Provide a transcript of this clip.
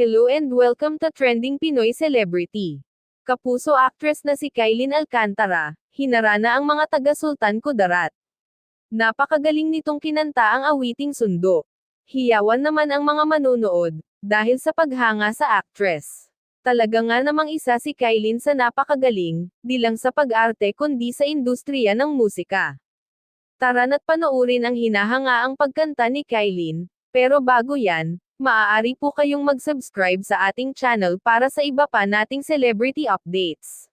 Hello and welcome to Trending Pinoy Celebrity. Kapuso actress na si Kailin Alcantara, hinara na ang mga taga Sultan Kudarat. Napakagaling nitong kinanta ang awiting sundo. Hiyawan naman ang mga manonood, dahil sa paghanga sa actress. Talaga nga namang isa si Kailin sa napakagaling, di lang sa pag-arte kundi sa industriya ng musika. Tara na't panoorin ang hinahangaang pagkanta ni Kailin, pero bago yan, maaari po kayong mag-subscribe sa ating channel para sa iba pa nating celebrity updates.